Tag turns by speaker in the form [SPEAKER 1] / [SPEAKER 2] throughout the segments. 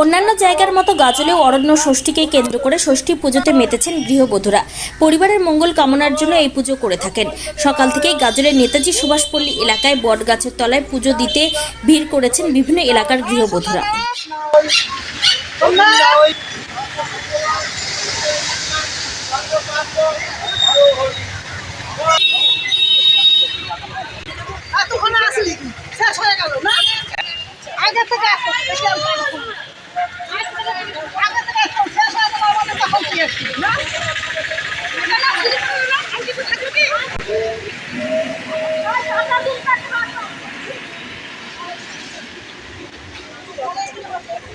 [SPEAKER 1] অন্যান্য জায়গার মতো গাজলেও অরণ্য ষষ্ঠীকে কেন্দ্র করে ষষ্ঠী পুজোতে মেতেছেন গৃহবধূরা। পরিবারের মঙ্গল কামনার জন্য এই পুজো করে থাকেন। সকাল থেকেই গাজলের নেতাজি সুভাষপল্লী এলাকায় বট গাছের তলায় পুজো দিতে ভিড় করেছেন বিভিন্ন এলাকার গৃহবধূরা।
[SPEAKER 2] আগে থেকে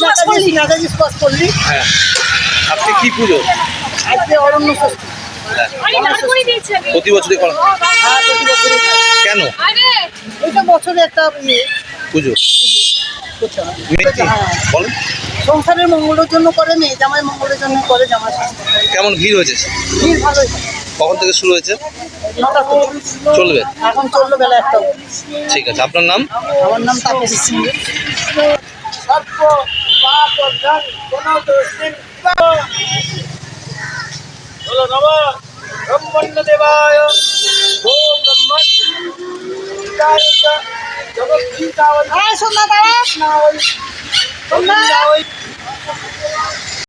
[SPEAKER 2] সুভাষপল্লী।
[SPEAKER 3] হ্যাঁ। আজকে কি পুজো?
[SPEAKER 2] আজকে অরণ্য ষষ্ঠী।
[SPEAKER 3] হ্যাঁ।
[SPEAKER 2] হ্যাঁ,
[SPEAKER 3] প্রতি বছরই করা?
[SPEAKER 2] প্রতি বছরই
[SPEAKER 3] কেন?
[SPEAKER 2] এটা বছরে একটা ইয়ে।
[SPEAKER 3] পুজো?
[SPEAKER 2] হয়। হ্যাঁ।
[SPEAKER 3] বলেন
[SPEAKER 2] সংসারের মঙ্গলের জন্য করে মেয়ে জামাই মঙ্গলের জন্য করে জামাই
[SPEAKER 3] কেমন ভিড় হয়েছে?
[SPEAKER 2] ভিড় হয়।
[SPEAKER 3] কখন থেকে শুরু হয়েছে? চলবে?
[SPEAKER 2] এখন চলল বেলা একটা
[SPEAKER 3] ঠিক আছে। আপনার নাম?
[SPEAKER 2] আমার নাম তাপসী সিং।
[SPEAKER 4] বলো নম ব্রহ্মণ্য দেবায় গো ব্রহ্মণ সীতায় চ জগৎ সীতাবলী
[SPEAKER 2] সন্ধ্যা তারা
[SPEAKER 4] সন্ধ্যা